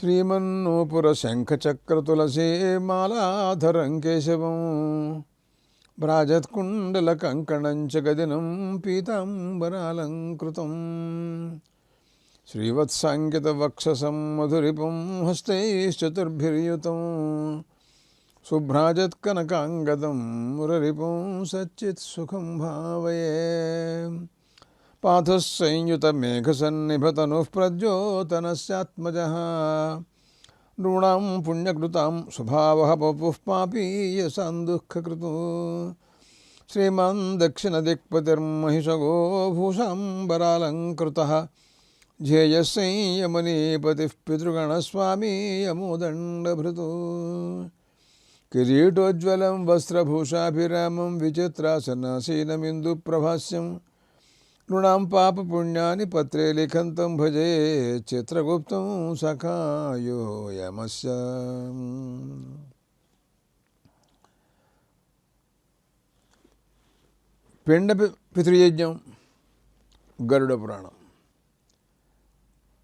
శ్రీమన్నూపురశంఖచక్రతులసీ మాలాధరం కేశవం. భ్రాజత్కుండలకంకణం కంకణంచ గదినం పీతాంబరాలంకృతం. శ్రీవత్సాంకితవక్షసం మధురిపం హస్తైశ్చతుర్భిర్యుతం. శుభ్రాజత్కనకాంగదం మురరిపం సచ్చిత్సుఖం భావయే. पाथसंयुतमेघसन्निभतनुः प्रद्योतनस्यात्मजः नॄणां पुण्यकृतां स्वभावः पपुः पापीयसान्दुःखकृतो श्रीमान् दक्षिणदिक्पतिर्महिषगो भूषाम्बरालङ्कृतः ध्येयः संयमनीपतिः पितृगणस्वामी यमोदण्डभृतो किरीटोज्ज्वलं, वस्त्रभूषाभिरामं, विचित्रासनासीनमिन्दुप्रभास्यम्। నృణాం పాప పుణ్యాన్ని పత్రే లిఖంతం భజే చిత్రగుప్తం సఖాయో యమస్య పిండ పితృయజ్ఞం గరుడ పురాణం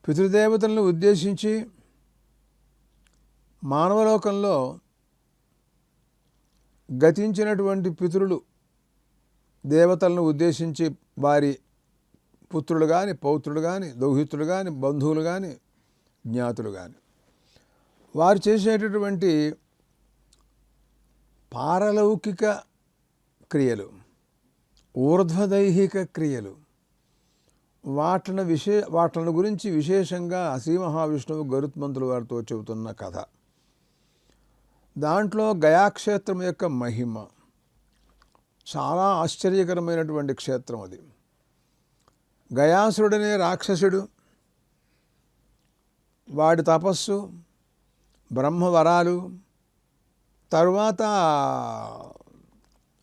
పితృదేవతలను ఉద్దేశించి మానవలోకంలో గతించినటువంటి పితృలు దేవతలను ఉద్దేశించి వారి పుత్రులు కానీ పౌత్రులు కానీ దౌహితులు కానీ బంధువులు కానీ జ్ఞాతులు కానీ వారు చేసేటటువంటి పారలౌకిక క్రియలు ఊర్ధ్వదైహిక క్రియలు వాటిని విశే వాటిని గురించి విశేషంగా శ్రీ మహావిష్ణువు గరుత్మంతుల వారితో చెబుతున్న కథ. దాంట్లో గయాక్షేత్రం యొక్క మహిమ చాలా ఆశ్చర్యకరమైనటువంటి క్షేత్రం అది. గయాసురుడనే రాక్షసుడు. వాడి తపస్సు బ్రహ్మవరాలు తరువాత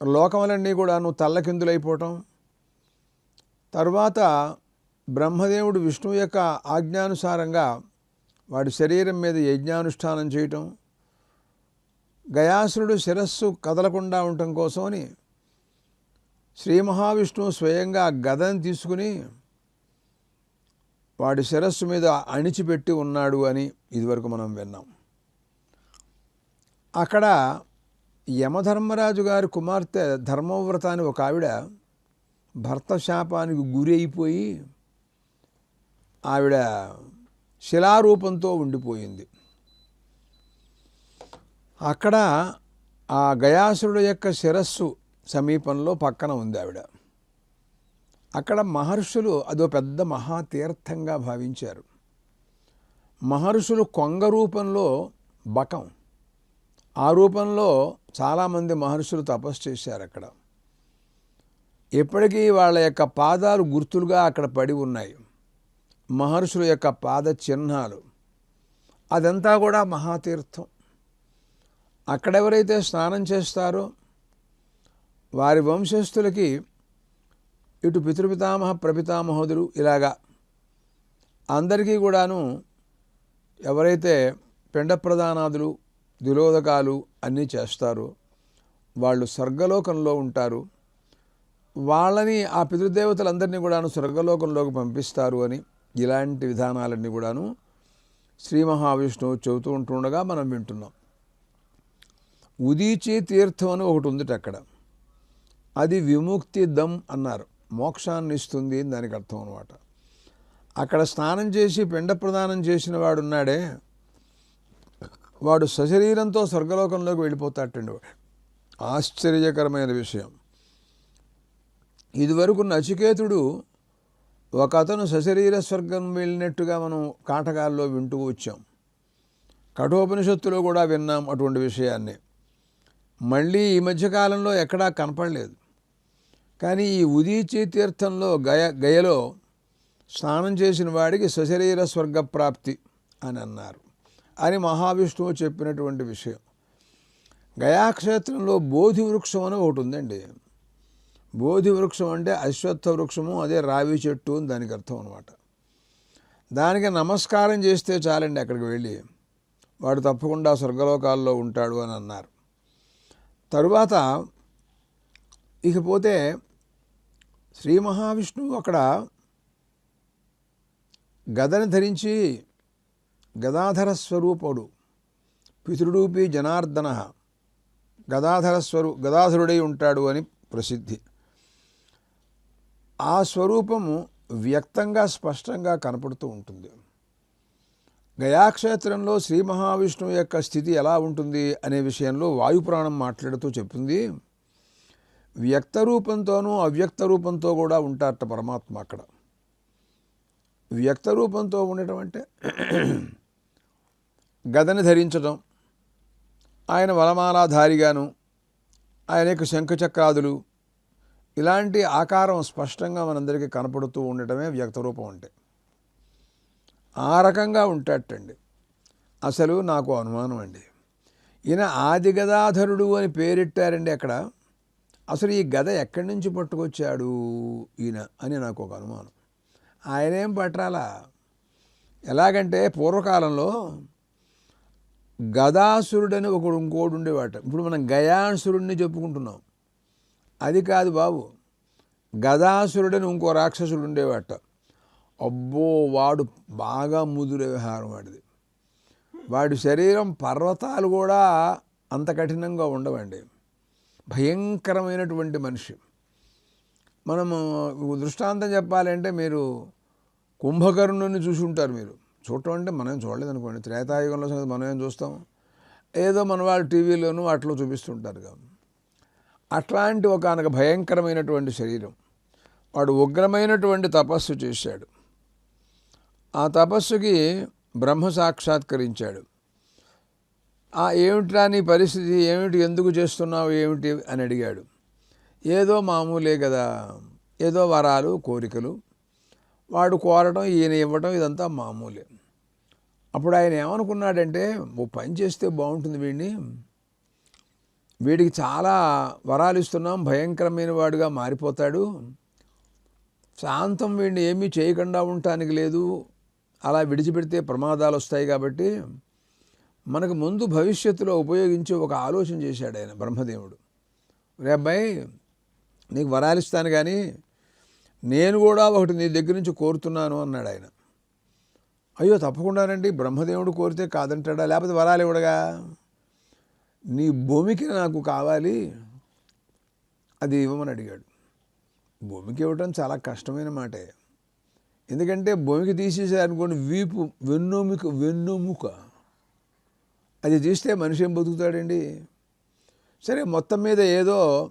లోకములన్నీ కూడాను తల్లకిందులైపోవటం. తరువాత బ్రహ్మదేవుడు విష్ణువు యొక్క ఆజ్ఞానుసారంగా వాడి శరీరం మీద యజ్ఞానుష్ఠానం చేయటం గయాసురుడు శిరస్సు కదలకుండా ఉండటం కోసమని శ్రీ మహావిష్ణువు స్వయంగా గదను తీసుకుని వాడి శిరస్సు మీద అణిచిపెట్టి ఉన్నాడు అని ఇదివరకు మనం విన్నాం. అక్కడ యమధర్మరాజు గారి కుమార్తె ధర్మవ్రత అని ఒక ఆవిడ భర్త శాపానికి గురి అయిపోయి ఆవిడ శిలారూపంతో ఉండిపోయింది. అక్కడ ఆ గయాసురుడు యొక్క శిరస్సు సమీపంలో పక్కన ఉంది ఆవిడ. అక్కడ మహర్షులు అదో పెద్ద మహాతీర్థంగా భావించారు. మహర్షులు కొంగ రూపంలో బకం. ఆ రూపంలో చాలామంది మహర్షులు తపస్సు చేశారు అక్కడ. ఇప్పటికీ వాళ్ళ యొక్క పాదాలు గుర్తులుగా అక్కడ పడి ఉన్నాయి. మహర్షుల యొక్క పాద చిహ్నాలు. అదంతా కూడా మహాతీర్థం. అక్కడెవరైతే స్నానం చేస్తారో వారి వంశస్థులకి ఇటు పితృపితామహ ప్రపితామహోదులు ఇలాగా. అందరికీ కూడాను ఎవరైతే పిండ ప్రధానాదులు దిలోదకాలు అన్నీ చేస్తారో వాళ్ళు స్వర్గలోకంలో ఉంటారు. వాళ్ళని ఆ పితృదేవతలందరినీ కూడాను స్వర్గలోకంలోకి పంపిస్తారు అని ఇలాంటి విధానాలన్నీ కూడాను శ్రీ మహావిష్ణువు చెబుతూ ఉంటుండగా మనం వింటున్నాం. ఉదీచి తీర్థం అని ఒకటి ఉందిట అక్కడ. అది విముక్తి దమ్ అన్నారు. మోక్షాన్ని ఇస్తుంది అని దానికి అర్థం అనమాట అక్కడ స్నానం చేసి పిండ ప్రదానం చేసిన వాడు ఉన్నాడే వాడు సశరీరంతో స్వర్గలోకంలోకి వెళ్ళిపోతాటండి వాడు. ఆశ్చర్యకరమైన విషయం. ఇదివరకు నచికేతుడు ఒక అతను సశరీర స్వర్గం వెళ్ళినట్టుగా మనం కాటకాల్లో వింటూ వచ్చాం. కఠోపనిషత్తులో కూడా విన్నాం అటువంటి విషయాన్ని. మళ్ళీ ఈ మధ్యకాలంలో ఎక్కడా కనపడలేదు. కానీ ఈ ఉదీచి తీర్థంలో గయ గయలో స్నానం చేసిన వాడికి సశరీర స్వర్గ ప్రాప్తి అని అన్నారు. అని మహావిష్ణువు చెప్పినటువంటి విషయం. గయాక్షేత్రంలో బోధి వృక్షం అని ఒకటి ఉందండి. బోధి వృక్షం అంటే అశ్వత్థ వృక్షము అదే రావి చెట్టు అని దానికి అర్థం అనమాట దానికి నమస్కారం చేస్తే చాలండి అక్కడికి వెళ్ళి. వాడు తప్పకుండా స్వర్గలోకాల్లో ఉంటాడు అని అన్నారు. తరువాత ఇకపోతే శ్రీ మహావిష్ణువు అక్కడ గదని ధరించి గదాధర స్వరూపుడు పితృరూపి జనార్దన గదాధర స్వరూ గదాధరుడై ఉంటాడు అని ప్రసిద్ధి. ఆ స్వరూపము వ్యక్తంగా స్పష్టంగా కనపడుతూ ఉంటుంది. గయాక్షేత్రంలో శ్రీ మహావిష్ణువు యొక్క స్థితి ఎలా ఉంటుంది అనే విషయంలో వాయుపురాణం మాట్లాడుతూ చెప్పింది వ్యక్త రూపంతోనూ అవ్యక్త రూపంతో కూడా ఉంటారట పరమాత్మ అక్కడ. వ్యక్త రూపంతో ఉండటం అంటే గదని ధరించడం ఆయన వలమాలాధారిగాను ఆయనకు శంఖచక్రాదులు ఇలాంటి ఆకారం స్పష్టంగా మనందరికీ కనపడుతూ ఉండటమే వ్యక్త రూపం అంటే. ఆ రకంగా ఉంటాటండి అసలు నాకు అనుమానం అండి. ఈయన ఆది గదాధరుడు అని పేరెట్టారండి అక్కడ. అసలు ఈ గద ఎక్కడి నుంచి పట్టుకొచ్చాడు ఈయన అని నాకు ఒక అనుమానం. ఆయనేం పట్టాలా ఎలాగంటే పూర్వకాలంలో గదాసురుడని ఒకడు ఇంకోడు ఉండేవాట. ఇప్పుడు మనం గయాసురుడిని చెప్పుకుంటున్నాం. అది కాదు బాబు. గదాసురుడని ఇంకో రాక్షసుడు ఉండేవాట. అబ్బో వాడు బాగా ముదురు వ్యవహారం వాడిది. వాడి శరీరం పర్వతాలు కూడా అంత కఠినంగా ఉండవండి. భయంకరమైనటువంటి మనిషి. మనము దృష్టాంతం చెప్పాలంటే మీరు కుంభకర్ణుని చూసి ఉంటారు మీరు. చూడటం అంటే మనం చూడలేదు అనుకోండి త్రేతాయుగంలో సంగతి మనం ఏం చూస్తాం? ఏదో మన వాళ్ళు టీవీలోనూ వాటిలో చూపిస్తుంటారు అట్లాంటి ఒక ఆయనకు భయంకరమైనటువంటి శరీరం. వాడు ఉగ్రమైనటువంటి తపస్సు చేశాడు. ఆ తపస్సుకి బ్రహ్మ సాక్షాత్కరించాడు. ఏమిట్రా నీ పరిస్థితి? ఏమిటి? ఎందుకు చేస్తున్నావు? ఏమిటి? అని అడిగాడు. ఏదో మామూలే కదా. ఏదో వరాలు కోరికలు. వాడు కోరటం ఈయన ఇవ్వటం ఇదంతా మామూలే. అప్పుడు ఆయన ఏమనుకున్నాడంటే ఓ పని చేస్తే బాగుంటుంది వీడిని వీడికి చాలా వరాలు ఇస్తున్నాం. భయంకరమైన వాడుగా మారిపోతాడు. శాంతం వీడిని ఏమీ చేయకుండా ఉండటానికి లేదు. అలా విడిచిపెడితే ప్రమాదాలు వస్తాయి కాబట్టి మనకు ముందు భవిష్యత్తులో ఉపయోగించి ఒక ఆలోచన చేశాడు ఆయన బ్రహ్మదేవుడు. రే అబ్బాయి నీకు వరాలిస్తాను కానీ నేను కూడా ఒకటి నీ దగ్గర నుంచి కోరుతున్నాను అన్నాడు ఆయన. అయ్యో తప్పకుండానండి బ్రహ్మదేవుడు కోరితే కాదంటాడా? లేకపోతే వరాలు ఇవ్వడగా? నీ భూమికి నాకు కావాలి అది ఇవ్వమని అడిగాడు. భూమికి ఇవ్వటం చాలా కష్టమైన మాటే. ఎందుకంటే భూమికి తీసేసారనుకోండి వీపు వెన్నెముక వెన్నెముక. అది తీస్తే మనిషి ఏం బతుకుతాడండి? సరే మొత్తం మీద ఏదో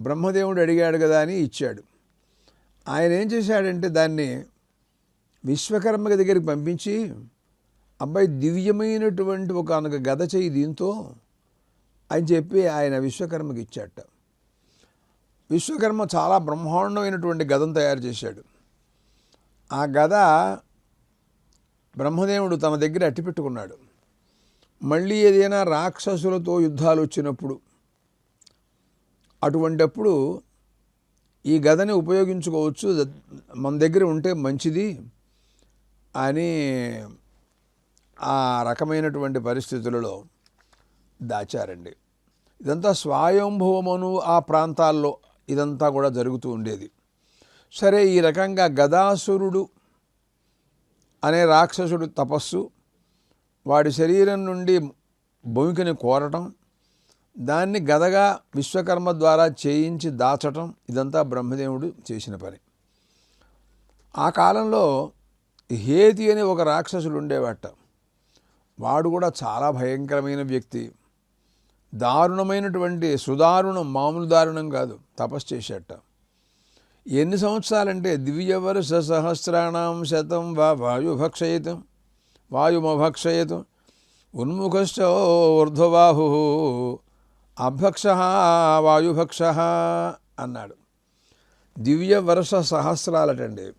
బ్రహ్మదేవుడు అడిగాడు కదా అని ఇచ్చాడు. ఆయన ఏం చేశాడంటే దాన్ని విశ్వకర్మ దగ్గరికి పంపించి అబ్బాయి దివ్యమైనటువంటి ఒక అనొక గద చేయి దీంతో అని చెప్పి ఆయన విశ్వకర్మకి ఇచ్చాట. విశ్వకర్మ చాలా బ్రహ్మాండమైనటువంటి గదను తయారు చేశాడు. ఆ గద బ్రహ్మదేవుడు తన దగ్గర అట్టిపెట్టుకున్నాడు మళ్ళీ ఏదైనా రాక్షసులతో యుద్ధాలు వచ్చినప్పుడు అటువంటప్పుడు ఈ గదని ఉపయోగించుకోవచ్చు. మన దగ్గర ఉంటే మంచిది అని ఆ రకమైనటువంటి పరిస్థితులలో దాచారండి. ఇదంతా స్వయంభవమను ఆ ప్రాంతాల్లో ఇదంతా కూడా జరుగుతూ ఉండేది. సరే ఈ రకంగా గదాసురుడు అనే రాక్షసుడు తపస్సు వాడి శరీరం నుండి భూమికని కోరటం దాన్ని గదగా విశ్వకర్మ ద్వారా చేయించి దాచటం ఇదంతా బ్రహ్మదేవుడు చేసిన పని. ఆ కాలంలో హేతి అని ఒక రాక్షసుడు ఉండేవాట. వాడు కూడా చాలా భయంకరమైన వ్యక్తి. దారుణమైనటువంటి సుదారుణం మామూలు దారుణం కాదు తపస్సు చేసేట. ఎన్ని సంవత్సరాలంటే దివ్యవరుష సహస్రాణం శతం వా వాయుభక్షయతం. వాయుమభక్షయతం. ఉన్ముఖశ్చ ఊర్ధ్వబాహు. అభక్ష వాయుభక్ష అన్నాడు. దివ్య వర్ష సహస్రాలటండి.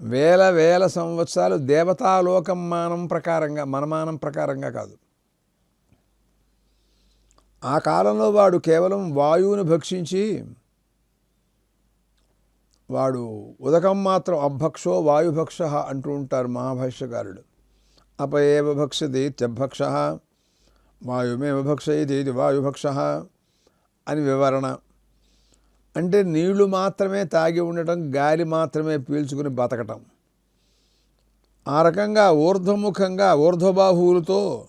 వేల వేల సంవత్సరాలు దేవతాలోకం మానం ప్రకారంగా మనమానం ప్రకారంగా కాదు. ఆ కాలంలో వాడు కేవలం వాయువుని భక్షించి వాడు ఉదకం మాత్రం అభక్షో వాయుభక్ష అంటూ ఉంటారు మహాభాష్యకారుడు అపయేవ భక్షతి త్యభక్ష వాయుమేవ భక్షయతి ఇది వాయుభక్ష అని వివరణ. అంటే నీళ్ళు మాత్రమే తాగి ఉండటం గాలి మాత్రమే పీల్చుకుని బతకటం. ఆ రకంగా ఊర్ధ్వముఖంగా ఊర్ధ్వబాహువులతో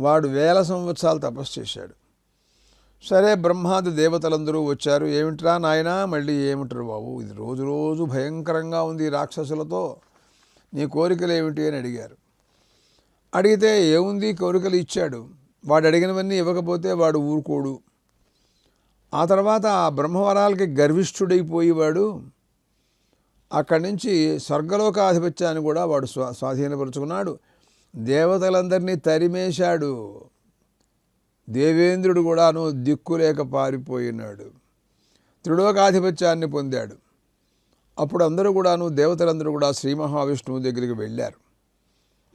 వాడు వేల సంవత్సరాలు తపస్సు చేశాడు. సరే బ్రహ్మాది దేవతలందరూ వచ్చారు. ఏమిట్రా నాయనా? మళ్ళీ ఏమిటారు బాబు? ఇది రోజు రోజు భయంకరంగా ఉంది రాక్షసులతో. నీ కోరికలు ఏమిటి అని అడిగారు. అడిగితే ఏముంది కోరికలు ఇచ్చాడు. వాడు అడిగినవన్నీ ఇవ్వకపోతే వాడు ఊరుకోడు. ఆ తర్వాత ఆ బ్రహ్మవరాలకి గర్విష్ఠుడైపోయేవాడు. అక్కడి నుంచి స్వర్గలోకాధిపత్యాన్ని కూడా వాడు స్వా స్వాధీనపరుచుకున్నాడు. దేవతలందరినీ తరిమేశాడు. దేవేంద్రుడు కూడాను దిక్కులేక పారిపోయినాడు. త్రిలోకాధిపత్యాన్ని పొందాడు. అప్పుడు అందరూ కూడాను దేవతలందరూ కూడా శ్రీ మహావిష్ణువు దగ్గరికి వెళ్ళారు.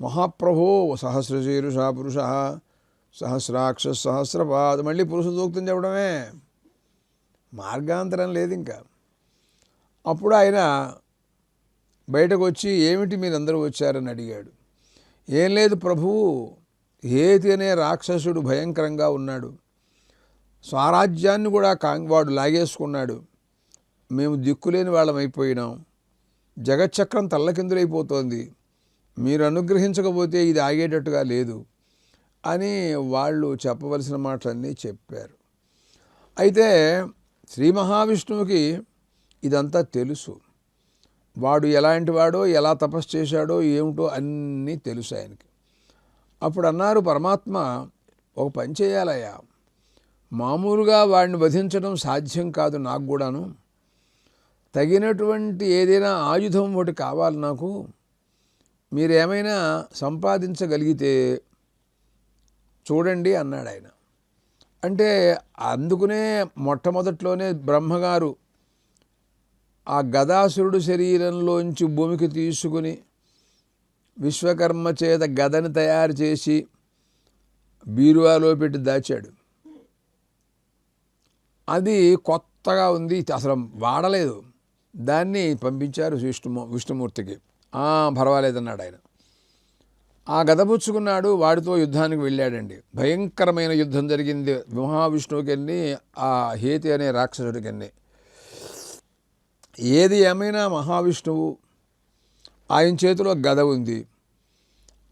మహాప్రభో సహస్రశీరుష పురుష సహస్రాక్ష సహస్రపాద. మళ్ళీ పురుష సూక్తం చెప్పడమే. మార్గాంతరం లేదు ఇంకా. అప్పుడు ఆయన బయటకు వచ్చి ఏమిటి మీరందరూ వచ్చారని అడిగాడు. ఏం లేదు ప్రభువు ఏతి అనే రాక్షసుడు భయంకరంగా ఉన్నాడు. స్వరాజ్యాన్ని కూడా కాంగ్ వాడు లాగేసుకున్నాడు. మేము దిక్కులేని వాళ్ళం అయిపోయినాం. జగచ్చక్రం తల్లకిందులైపోతోంది. మీరు అనుగ్రహించకపోతే ఇది ఆగేటట్టుగా లేదు అని వాళ్ళు చెప్పవలసిన మాటలన్నీ చెప్పారు. అయితే శ్రీ మహావిష్ణువుకి ఇదంతా తెలుసు. వాడు ఎలాంటి వాడో ఎలా తపస్సు చేశాడో ఏమిటో అన్నీ తెలుసు ఆయనకి. అప్పుడు అన్నారు పరమాత్మ ఒక పని చేయాలయ్యా. మామూలుగా వాడిని వధించడం సాధ్యం కాదు నాకు కూడాను. తగినటువంటి ఏదైనా ఆయుధం ఒకటి కావాలి నాకు. మీరేమైనా సంపాదించగలిగితే చూడండి అన్నాడు ఆయన. అంటే అందుకునే మొట్టమొదట్లోనే బ్రహ్మగారు ఆ గదాసురుడు శరీరంలోంచి భూమికి తీసుకుని విశ్వకర్మ చేత గదని తయారు చేసి బీరువాలో పెట్టి దాచాడు. అది కొత్తగా ఉంది అసలు వాడలేదు. దాన్ని పంపించారు విష్ణుమూ విష్ణుమూర్తికి. పర్వాలేదన్నాడు ఆయన. ఆ గదపుచ్చుకున్నాడు వాడితో యుద్ధానికి వెళ్ళాడండి. భయంకరమైన యుద్ధం జరిగింది. మహావిష్ణువుకెళ్ళి ఆ హేతి అనే రాక్షసుడికెళ్ళి. ఏది ఏమైనా మహావిష్ణువు ఆయన చేతిలో గద ఉంది.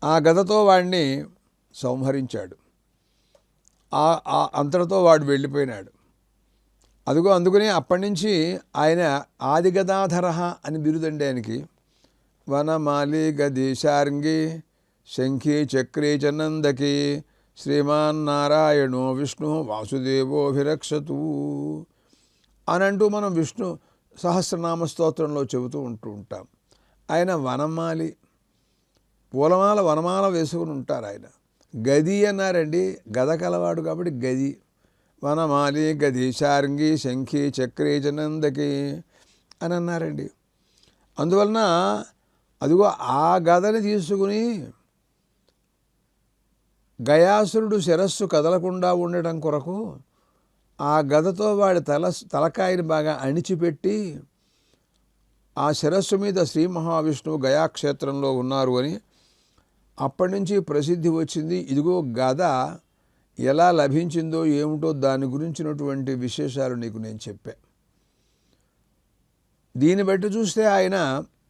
ఆ గదతో వాడిని సంహరించాడు. ఆ ఆ- అంతటితో వాడు వెళ్ళిపోయినాడు. అదిగో అందుకని అప్పటి నుంచి ఆయన ఆదిగదాధర అని బిరుదండి ఆయనకి. వనమాలి గదీశార్ంగి శంఖి చక్రీ చ శ్రీమాన్ శ్రీమాన్నారాయణో విష్ణు వాసుదేవోభిరక్షతు అని అంటూ మనం విష్ణు సహస్రనామ స్తోత్రంలో చెబుతూ ఉంటూ ఉంటాం. ఆయన వనమాలి పూలమాల వనమాల వేసుకుని ఉంటారు ఆయన. గది అన్నారండి గద కలవాడు కాబట్టి గది. వనమాలి గది శార్ంగి శంఖి చక్రీ జనందకి అని అన్నారండి. అందువలన అదిగో ఆ గదని తీసుకుని గయాసురుడు శిరస్సు కదలకుండా ఉండటం కొరకు ఆ గదతో వాడి తల తలకాయని బాగా అణిచిపెట్టి ఆ శిరస్సు మీద శ్రీ మహావిష్ణువు గయాక్షేత్రంలో ఉన్నారు అని అప్పటి నుంచి ప్రసిద్ధి వచ్చింది. ఇదిగో గద ఎలా లభించిందో ఏమిటో దాని గురించినటువంటి విశేషాలు నీకు నేను చెప్పా. దీన్ని బట్టి చూస్తే ఆయన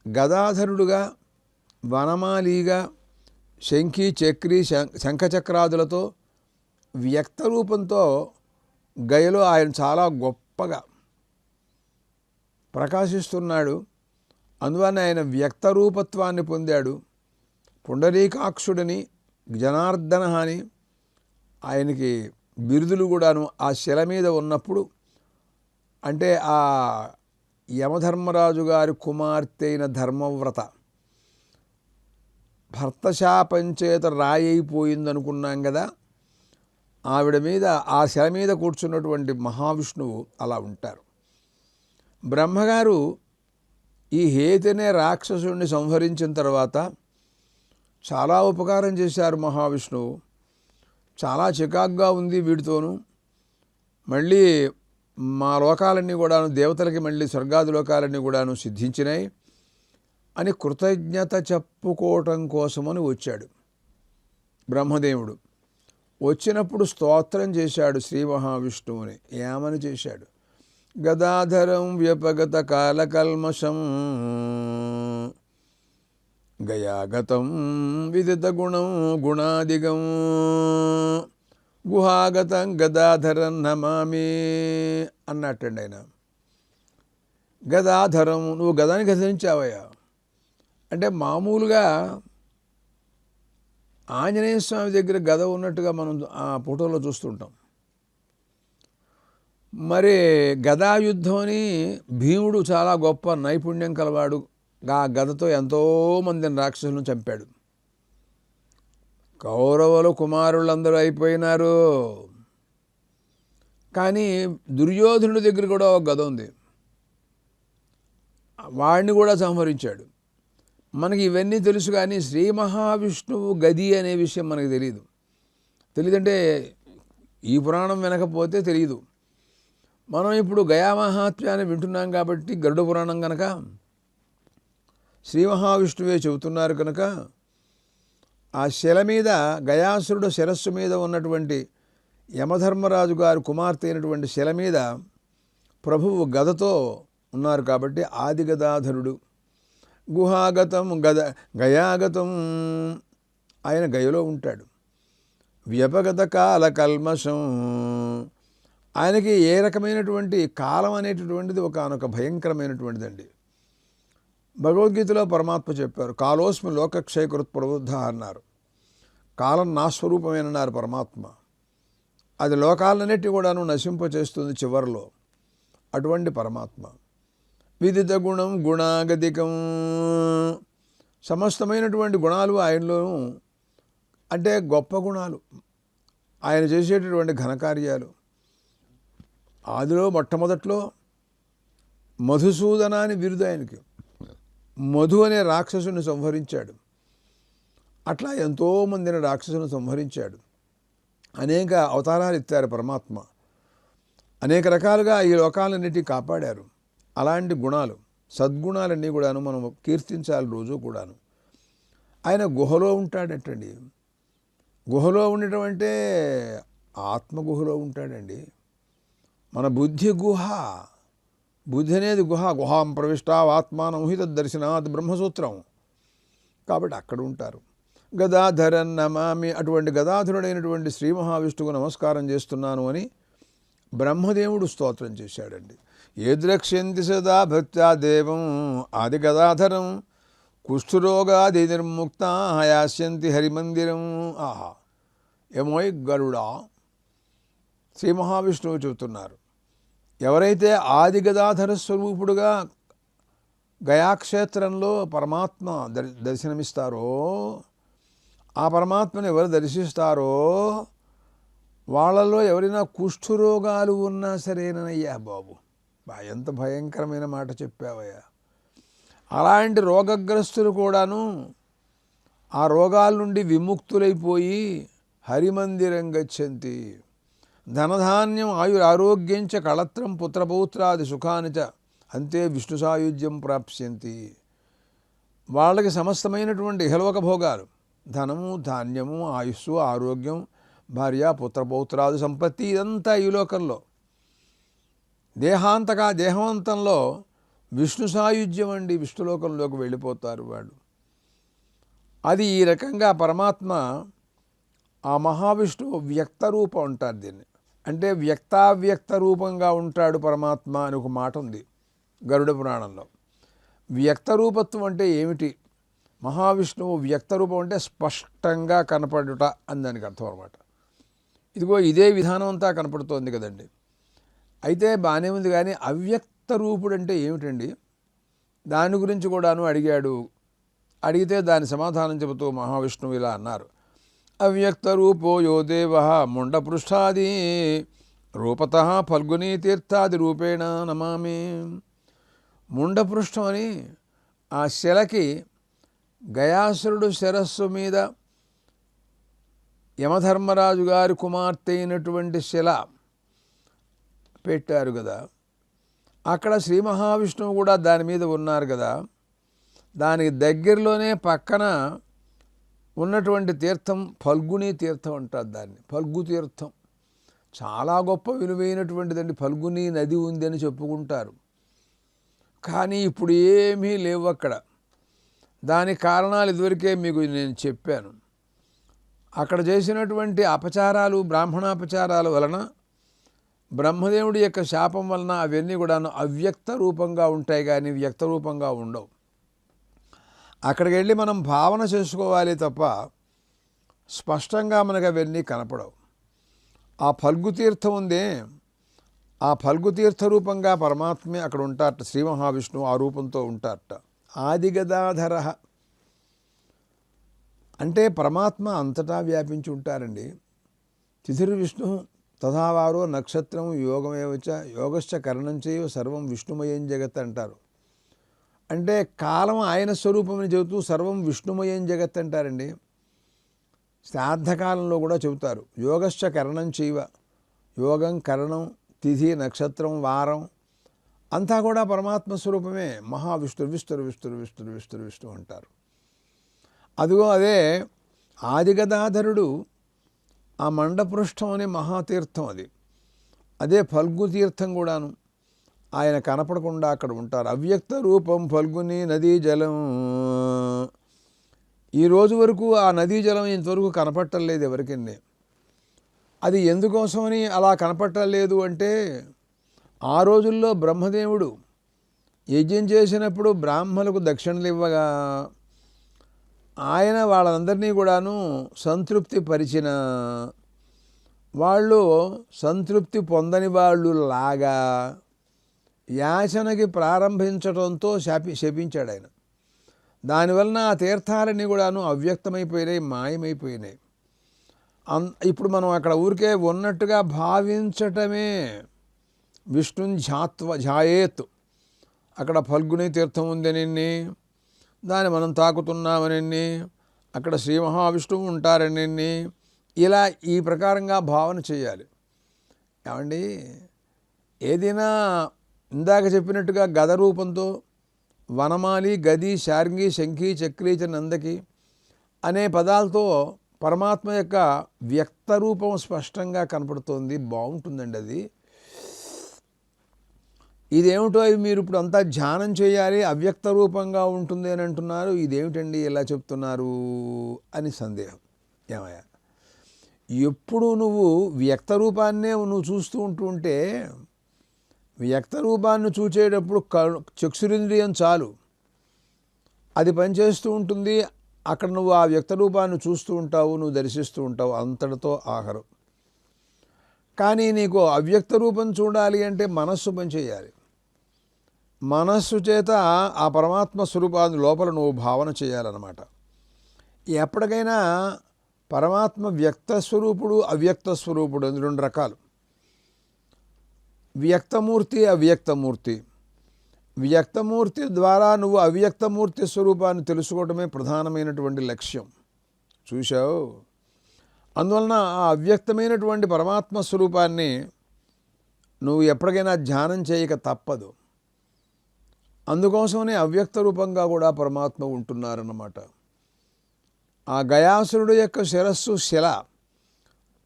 గదాధరుడుగా వనమాలీగా శంఖీ చక్రి శం- శంఖచక్రాదులతో వ్యక్త రూపంతో గయలో ఆయన చాలా గొప్పగా ప్రకాశిస్తున్నాడు. అందువలన ఆయన వ్యక్త రూపత్వాన్ని పొందాడు. పుండరీకాక్షుడని జనార్దన అని ఆయనకి బిరుదులు కూడాను ఆ శిల మీద ఉన్నప్పుడు అంటే ఆ యమధర్మరాజు గారి కుమార్తె అయిన ధర్మవ్రత. భర్త శాపంచేత రాయైపోయింది అనుకున్నాం కదా ఆవిడ మీద ఆ శిల మీద కూర్చున్నటువంటి మహావిష్ణువు అలా ఉంటారు. బ్రహ్మగారు ఈ హేతినే రాక్షసుడిని సంహరించిన తర్వాత చాలా ఉపకారం చేశారు మహావిష్ణువు. చాలా చికాగ్గా ఉంది వీడితోనూ. మళ్ళీ మా లోకాలన్నీ కూడాను దేవతలకి మళ్ళీ స్వర్గాది లోకాలన్నీ కూడాను సిద్ధించినాయి అని కృతజ్ఞత చెప్పుకోవటం కోసమని వచ్చాడు బ్రహ్మదేవుడు. వచ్చినప్పుడు స్తోత్రం చేశాడు శ్రీ మహావిష్ణువుని ఏమని చేశాడు? గదాధరం వ్యపగత కాలకల్మషం గయాగతం విదిత గుణం గుణాదిగం. గుహాగతం గదాధరం నమామి అన్నట్టండి ఆయన. గదాధరం నువ్వు గదాన్ని గదించావయ్యా అంటే మామూలుగా ఆంజనేయ స్వామి దగ్గర గద ఉన్నట్టుగా మనం ఆ ఫోటోలో చూస్తుంటాం. మరి గదా అని భీముడు చాలా గొప్ప నైపుణ్యం కలవాడు. ఆ గదతో ఎంతోమందిని రాక్షసులను చంపాడు. కౌరవులు కుమారులందరూ అయిపోయినారు. కానీ దుర్యోధనుడి దగ్గర కూడా ఒక గద ఉంది. వాడిని కూడా సంహరించాడు. మనకి ఇవన్నీ తెలుసు కానీ శ్రీ మహావిష్ణువు గది అనే విషయం మనకు తెలియదు తెలియదంటే ఈ పురాణం వినకపోతే తెలియదు మనం ఇప్పుడు గయా మహాత్మ్యాన్ని వింటున్నాం కాబట్టి గరుడ పురాణం కనుక శ్రీ మహావిష్ణువే చెబుతున్నారు కనుక ఆ శిల మీద గయాసురుడు శిరస్సు మీద ఉన్నటువంటి యమధర్మరాజు గారు కుమార్తె అయినటువంటి శిల మీద ప్రభువు గదతో ఉన్నారు కాబట్టి ఆది గదాధరుడు గుహాగతం గద గయాగతం ఆయన గయలో ఉంటాడు. వ్యపగత కాల కల్మషం. ఆయనకి ఏ రకమైనటువంటి కాలం అనేటటువంటిది ఒక భయంకరమైనటువంటిదండి. భగవద్గీతలో పరమాత్మ చెప్పారు కాలోస్మి లోకక్షయకృత్ ప్రబుద్ధ అన్నారు. కాలం నా స్వరూపమేనన్నారు పరమాత్మ. అది లోకాలన్నిటి కూడాను నశింపచేస్తుంది చివరిలో అటువంటి పరమాత్మ. విదిత గుణం గుణాగతికం సమస్తమైనటువంటి గుణాలు ఆయనలోనూ అంటే గొప్ప గుణాలు. ఆయన చేసేటటువంటి ఘనకార్యాలు. ఆదిలో మొట్టమొదట్లో మధుసూదనాని బిరుదు ఆయనకి. మధు అనే రాక్షసుని సంహరించాడు. అట్లా ఎంతోమందిని రాక్షసుని సంహరించాడు. అనేక అవతారాలు ఎత్తారు పరమాత్మ. అనేక రకాలుగా ఈ లోకాలన్నిటి కాపాడారు. అలాంటి గుణాలు సద్గుణాలన్నీ కూడాను మనం కీర్తించాలి రోజు కూడాను. ఆయన గుహలో ఉంటాడటండి. గుహలో ఉండటం అంటే ఆత్మగుహలో ఉంటాడండి. మన బుద్ధి గుహ. బుద్ధి అనేది గుహ గుహాం ప్రవిష్టావాత్మానం హిత దర్శనాత్ బ్రహ్మసూత్రం. కాబట్టి అక్కడ ఉంటారు. గదాధరన్ నమామి అటువంటి గదాధరుడైనటువంటి శ్రీ మహావిష్ణువుకు నమస్కారం చేస్తున్నాను అని బ్రహ్మదేవుడు స్తోత్రం చేశాడండి. ఏద్రక్ష్యంతి సదా భక్త్యా దేవం ఆది గదాధరం కుష్ఠరోగాది నిర్ముక్త యాస్యంతి హరిమందిరం. ఆహా! ఏమోయ్ గరుడా! శ్రీ మహావిష్ణువు చెబుతున్నారు. ఎవరైతే ఆది గదాధర స్వరూపుడుగా గయాక్షేత్రంలో పరమాత్మ దర్ దర్శనమిస్తారో ఆ పరమాత్మను ఎవరు దర్శిస్తారో వాళ్ళలో ఎవరైనా కుష్ఠరోగాలు ఉన్నా సరేనయ్యా బాబు. బా ఎంత భయంకరమైన మాట చెప్పావయ్యా. అలాంటి రోగగ్రస్తులు కూడాను ఆ రోగాల నుండి విముక్తులైపోయి హరిమందిరం గచ్చంతి. ధనధాన్యం ఆయు ఆరోగ్యం చ కళత్రం పుత్రపౌత్రాది సుఖాని చ అంతే విష్ణు సాయుధ్యం ప్రాప్స్యంతి. వాళ్ళకి సమస్తమైనటువంటి ఇహలోక భోగాలు. ధనము ధాన్యము ఆయుస్సు ఆరోగ్యం భార్య పుత్రపౌత్రాది సంపత్తి ఇదంతా ఈ లోకంలో. దేహాంతగా దేహవంతంలో విష్ణు సాయుధ్యం అండి విష్ణులోకంలోకి వెళ్ళిపోతారు వాళ్ళు. అది ఈ రకంగా పరమాత్మ ఆ మహావిష్ణువు వ్యక్త రూపం అంటారు దీన్ని. అంటే వ్యక్తావ్యక్త రూపంగా ఉంటాడు పరమాత్మ అని ఒక మాట ఉంది గరుడ పురాణంలో. వ్యక్త రూపత్వం అంటే ఏమిటి? మహావిష్ణువు వ్యక్త రూపం అంటే స్పష్టంగా కనపడుట అని దానికి అర్థం అనమాట ఇదిగో ఇదే విధానం అంతా కనపడుతోంది కదండి. అయితే బాగానే ఉంది కానీ అవ్యక్త రూపుడు అంటే ఏమిటండి? దాని గురించి కూడాను అడిగాడు. అడిగితే దాని సమాధానం చెబుతూ మహావిష్ణువు ఇలా అన్నారు. అవ్యక్త రూపో యో దేవ ముండపృష్ఠాది రూపత ఫల్గుని తీర్థాది రూపేణ నమామి ముండపృష్ఠం అని ఆ శిలకి గయాసురుడు శిరస్సు మీద యమధర్మరాజు గారి కుమార్తె అయినటువంటి శిల పెట్టారు కదా. అక్కడ శ్రీ మహావిష్ణువు కూడా దాని మీద ఉన్నారు కదా. దానికి దగ్గరలోనే పక్కన ఉన్నటువంటి తీర్థం ఫల్గుని తీర్థం అంటారు దాన్ని. ఫల్గు తీర్థం. చాలా గొప్ప విలువైనటువంటిదండి. ఫల్గుని నది ఉంది అని చెప్పుకుంటారు. కానీ ఇప్పుడు ఏమీ లేవు అక్కడ. దాని కారణాలు ఇదివరకే మీకు నేను చెప్పాను. అక్కడ చేసినటువంటి అపచారాలు బ్రాహ్మణాపచారాల వలన బ్రహ్మదేవుడి యొక్క శాపం వలన అవన్నీ కూడా అవ్యక్త రూపంగా ఉంటాయి కానీ వ్యక్త రూపంగా ఉండవు. అక్కడికి వెళ్ళి మనం భావన చేసుకోవాలి తప్ప స్పష్టంగా మనకు అవన్నీ కనపడవు. ఆ ఫల్గుతీర్థం ఉందే. ఆ ఫల్గుతీర్థ రూపంగా పరమాత్మే అక్కడ ఉంటారట. శ్రీ మహావిష్ణువు ఆ రూపంతో ఉంటారట. ఆదిగదాధర. అంటే పరమాత్మ అంతటా వ్యాపించి ఉంటారండి. తిథిర్ విష్ణు తథావారో నక్షత్రం యోగమేవచ యోగశ్చ కరణం చేయు సర్వం విష్ణుమయం జగత్ అంటారు. అంటే కాలం ఆయన స్వరూపమని చెబుతూ సర్వం విష్ణుమయం జగత్ అంటారండి. శ్రాద్ధకాలంలో కూడా చెబుతారు. యోగశ్చ కరణం చేయవ యోగం కరణం తిథి నక్షత్రం వారం అంతా కూడా పరమాత్మ స్వరూపమే. మహావిష్ణు విష్ణు విష్ణు విష్ణు విష్ణు విష్ణు అంటారు. అదిగో అదే ఆదిగదాధరుడు ఆ మండపృష్టం అనే మహాతీర్థం అది. అదే ఫల్గు తీర్థం కూడాను. ఆయన కనపడకుండా అక్కడ ఉంటారు. అవ్యక్త రూపం ఫల్గుని నదీ జలం. ఈ రోజు వరకు ఆ నదీ జలం ఇంతవరకు కనపట్టలేదు ఎవరికన్నీ అది ఎందుకోసమని అలా కనపట్టలేదు అంటే ఆ రోజుల్లో బ్రహ్మదేవుడు యజ్ఞం చేసినప్పుడు బ్రాహ్మణులకు దక్షిణలు ఇవ్వగా ఆయన వాళ్ళందరినీ కూడాను సంతృప్తి పరిచిన వాళ్ళు సంతృప్తి పొందని వాళ్ళు లాగా యాచనకి ప్రారంభించడంతో శాపి శపించాడు ఆయన దానివలన ఆ తీర్థాలన్నీ కూడాను అవ్యక్తమైపోయినాయి మాయమైపోయినాయి. అన్ ఇప్పుడు మనం అక్కడ ఊరికే ఉన్నట్టుగా భావించటమే విష్ణు ఝాత్వ ఝాయేత్ అక్కడ ఫల్గుని తీర్థం ఉందనిన్ని దాన్ని మనం తాకుతున్నామని అక్కడ శ్రీ మహావిష్ణువు ఉంటారని ఇలా ఈ ప్రకారంగా భావన చేయాలి. ఏమండి? ఏదైనా ఇందాక చెప్పినట్టుగా గద రూపంతో వనమాలి గది శార్ంగి శంఖి చక్రీచ నందకి అనే పదాలతో పరమాత్మ యొక్క వ్యక్త రూపం స్పష్టంగా కనపడుతోంది. బాగుంటుందండి అది. ఇదేమిటో అవి మీరు ఇప్పుడు అంతా ధ్యానం చేయాలి అవ్యక్త రూపంగా ఉంటుంది అని అంటున్నారు. ఇదేమిటండి ఇలా చెప్తున్నారు అని సందేహం. ఏమయ్యా? ఎప్పుడు నువ్వు వ్యక్త రూపాన్నే నువ్వు చూస్తూ ఉంటుంటే ఉంటే వ్యక్త రూపాన్ని చూచేటప్పుడు చక్షురింద్రియం చాలు. అది పనిచేస్తూ ఉంటుంది. అక్కడ నువ్వు ఆ వ్యక్త రూపాన్ని చూస్తూ ఉంటావు నువ్వు దర్శిస్తూ ఉంటావు అంతటితో ఆహారం కానీ నీకు అవ్యక్త రూపం చూడాలి అంటే మనస్సు పనిచేయాలి. మనస్సు చేత ఆ పరమాత్మ స్వరూపాన్ని లోపల నువ్వు భావన చేయాలన్నమాట. ఎప్పటికైనా పరమాత్మ వ్యక్త స్వరూపుడు అవ్యక్త స్వరూపుడు అని రెండు రకాలు. వ్యక్తమూర్తి అవ్యక్తమూర్తి. వ్యక్తమూర్తి ద్వారా నువ్వు అవ్యక్తమూర్తి స్వరూపాన్ని తెలుసుకోవడమే ప్రధానమైనటువంటి లక్ష్యం. చూశావు? అందువలన ఆ అవ్యక్తమైనటువంటి పరమాత్మ స్వరూపాన్ని నువ్వు ఎప్పటికైనా ధ్యానం చేయక తప్పదు. అందుకోసమనే అవ్యక్త రూపంగా కూడా పరమాత్మ ఉంటున్నారన్నమాట. ఆ గయాసురుడు యొక్క శిరస్సు శిల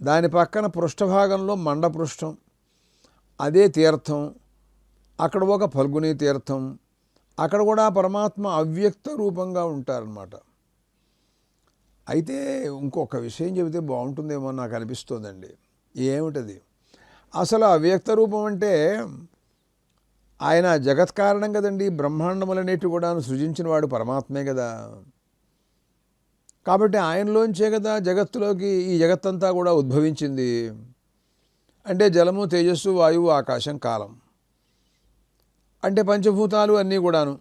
దాని పక్కన పృష్ఠభాగంలో మండపృష్ఠం. అదే తీర్థం అక్కడ ఒక ఫల్గుని తీర్థం అక్కడ కూడా పరమాత్మ అవ్యక్త రూపంగా ఉంటారనమాట అయితే ఇంకొక విషయం చెబితే బాగుంటుందేమో నాకు అనిపిస్తోందండి. ఏమిటది? అసలు అవ్యక్త రూపం అంటే ఆయన జగత్ కారణం కదండి బ్రహ్మాండములనేటివి కూడా సృజించిన వాడు పరమాత్మే కదా. కాబట్టి ఆయనలోంచే కదా జగత్తులోకి ఈ జగత్తంతా కూడా ఉద్భవించింది. అంటే జలము తేజస్సు వాయువు ఆకాశం కాలం. అంటే పంచభూతాలు అన్నీ కూడాను.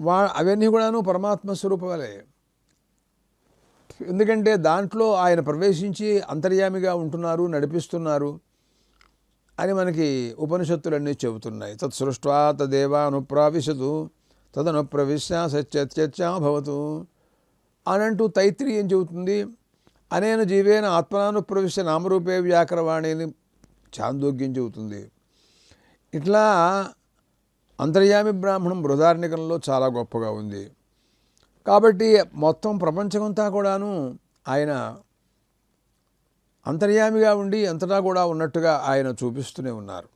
వా అవన్నీ కూడాను పరమాత్మ స్వరూపాలే ఎందుకంటే దాంట్లో ఆయన ప్రవేశించి అంతర్యామిగా ఉంటున్నారు నడిపిస్తున్నారు అని మనకి ఉపనిషత్తులన్నీ చెబుతున్నాయి. తత్ సృష్ట్వా తదనుప్రవిశ్య అనుప్రావిశతు సత్యత్యత్యా భవతు అని అంటూ తైత్రి ఏం చెబుతుంది. అనేన జీవేన ఆత్మనానుప్రవిశ నామరూపే వ్యాకరవాణిని చాందోగ్యం చెబుతుంది. ఇట్లా అంతర్యామి బ్రాహ్మణం బృహదార్ణికంలో చాలా గొప్పగా ఉంది. కాబట్టి మొత్తం ప్రపంచమంతా కూడాను ఆయన అంతర్యామిగా ఉండి అంతటా కూడా ఉన్నట్టుగా ఆయన చూపిస్తూనే ఉన్నారు.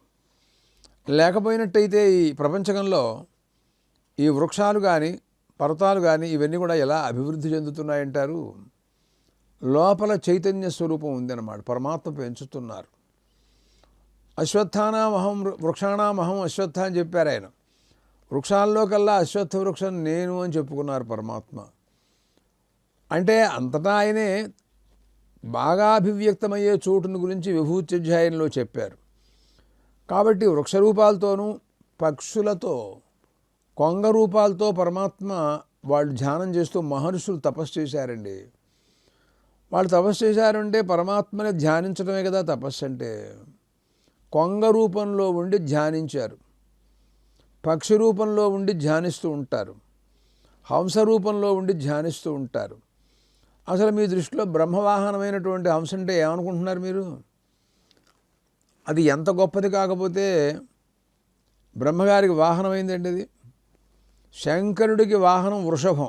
లేకపోయినట్టయితే ఈ ప్రపంచకంలో ఈ వృక్షాలు కానీ పర్వతాలు కానీ ఇవన్నీ కూడా ఎలా అభివృద్ధి చెందుతున్నాయంటారు? లోపల చైతన్య స్వరూపం ఉందన్నమాట. పరమాత్మ పెంచుతున్నారు. అశ్వత్థానామహం వృక్షాణామహం అశ్వత్థ అని చెప్పారు ఆయన. వృక్షాల్లో కల్లా అశ్వత్థ వృక్షం నేను అని చెప్పుకున్నారు పరమాత్మ. అంటే అంతటా ఆయనే బాగా అభివ్యక్తమయ్యే చోటుని గురించి విభూత్యధ్యాయంలో చెప్పారు. కాబట్టి వృక్షరూపాలతోనూ పక్షులతో కొంగ రూపాలతో పరమాత్మ వాళ్ళు ధ్యానం చేస్తూ మహర్షులు తపస్సు చేశారండి. వాళ్ళు తపస్సు చేశారంటే పరమాత్మని ధ్యానించడమే కదా తపస్సు అంటే. కొంగ రూపంలో ఉండి ధ్యానించారు. పక్షి రూపంలో ఉండి ధ్యానిస్తూ ఉంటారు. హంస రూపంలో ఉండి ధ్యానిస్తూ ఉంటారు. అసలు మీ దృష్టిలో బ్రహ్మవాహనమైనటువంటి హంస అంటే ఏమనుకుంటున్నారు మీరు? అది ఎంత గొప్పది కాకపోతే బ్రహ్మగారికి వాహనమైందండి అది. శంకరుడికి వాహనం వృషభం.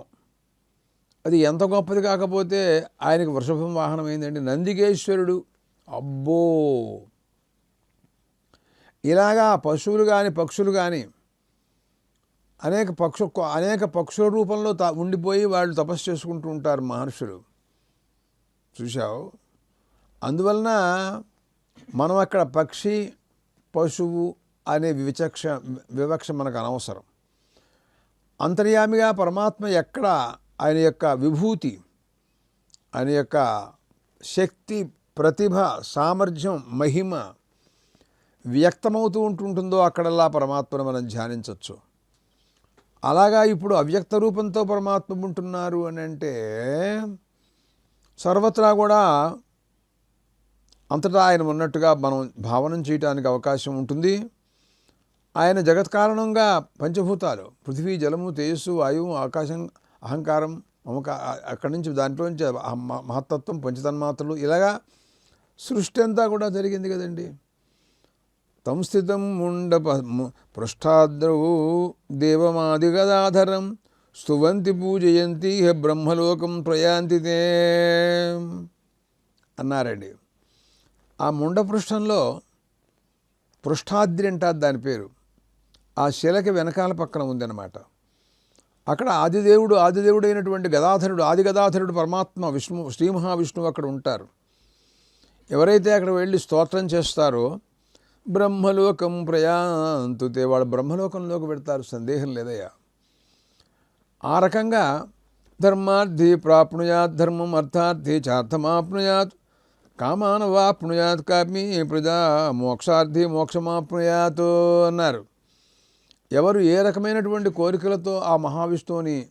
అది ఎంత గొప్పది కాకపోతే ఆయనకి వృషభం వాహనం వాహనమైందండి నందికేశ్వరుడు. అబ్బో! ఇలాగా పశువులు కానీ పక్షులు కానీ అనేక పక్షు అనేక పక్షుల రూపంలో త ఉండిపోయి వాళ్ళు తపస్సు చేసుకుంటూ ఉంటారు మహర్షులు. చూశావు? అందువలన మనం అక్కడ పక్షి పశువు అనే విచక్ష వివక్ష మనకు అనవసరం. అంతర్యామిగా పరమాత్మ ఎక్కడ ఆయన యొక్క విభూతి ఆయన యొక్క శక్తి ప్రతిభ సామర్థ్యం మహిమ వ్యక్తమవుతూ ఉంటుంటుందో అక్కడల్లా పరమాత్మను మనం ధ్యానించవచ్చు అలాగా ఇప్పుడు అవ్యక్త రూపంతో పరమాత్మ ఉంటున్నారు అని అంటే సర్వత్రా కూడా అంతటా ఆయన ఉన్నట్టుగా మనం భావనం చేయడానికి అవకాశం ఉంటుంది. ఆయన జగత్ కారణంగా పంచభూతాలు పృథివీ జలము తేజస్సు వాయువు ఆకాశం అహంకారం మమకా అక్కడి నుంచి దాంట్లో నుంచి మహత్తత్వం పంచతన్మాత్రలు ఇలాగా సృష్టి అంతా కూడా జరిగింది కదండి. తం స్థితం ముండప దేవమాది గదాధరం స్తువంతి పూజయంతి హ బ్రహ్మలోకం ప్రయాంతితే అన్నారండి. ఆ ముండపృష్ఠంలో పృష్ఠాద్రి అంటారు దాని పేరు. ఆ శిలకి వెనకాల పక్కన ఉందన్నమాట. అక్కడ ఆదిదేవుడు ఆదిదేవుడైనటువంటి గదాధరుడు ఆది గదాధరుడు పరమాత్మ విష్ణు శ్రీ మహావిష్ణువు అక్కడ ఉంటారు. ఎవరైతే అక్కడ వెళ్ళి స్తోత్రం చేస్తారో బ్రహ్మలోకం ప్రయాంతుతే వాళ్ళు బ్రహ్మలోకంలోకి పెడతారు సందేహం లేదయ్యా. ఆ రకంగా ధర్మార్థి ప్రాప్నుయాత్ ధర్మం అర్థార్థి చార్థమాప్నుయాత్ కామానవాప్నుయాత్ కామి ప్రజా మోక్షార్థి మోక్షమాప్నుయాత్ అన్నారు. ఎవరు ఏ రకమైనటువంటి కోరికలతో ఆ మహావిష్ణువుని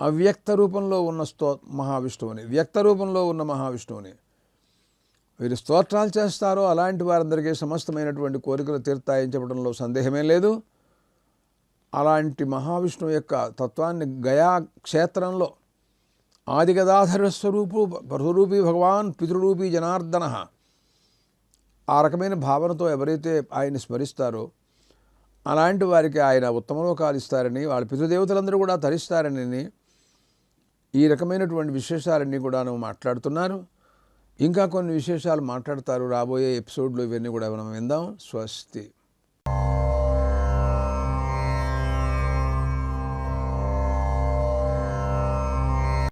అవ్యక్త రూపంలో ఉన్న స్తో మహావిష్ణువుని వ్యక్త రూపంలో ఉన్న మహావిష్ణువుని వీరు స్తోత్రాలు చేస్తారో అలాంటి వారందరికీ సమస్తమైనటువంటి కోరికలు తీర్తాయని చెప్పడంలో సందేహమే లేదు. అలాంటి మహావిష్ణువు యొక్క తత్వాన్ని గయా క్షేత్రంలో ఆదిగదాధర స్వరూపు బృహరూపి భగవాన్ పితృరూపీ జనార్దన ఆ రకమైన భావనతో ఎవరైతే ఆయన్ని స్మరిస్తారో అలాంటి వారికి ఆయన ఉత్తమలోకాలు ఇస్తారని వాళ్ళ పితృదేవతలందరూ కూడా తరిస్తారని ఈ రకమైనటువంటి విశేషాలన్నీ కూడా మాట్లాడుతున్నారు. ఇంకా కొన్ని విశేషాలు మాట్లాడతారు రాబోయే ఎపిసోడ్లో ఇవన్నీ కూడా మనం విందాం. స్వస్తి.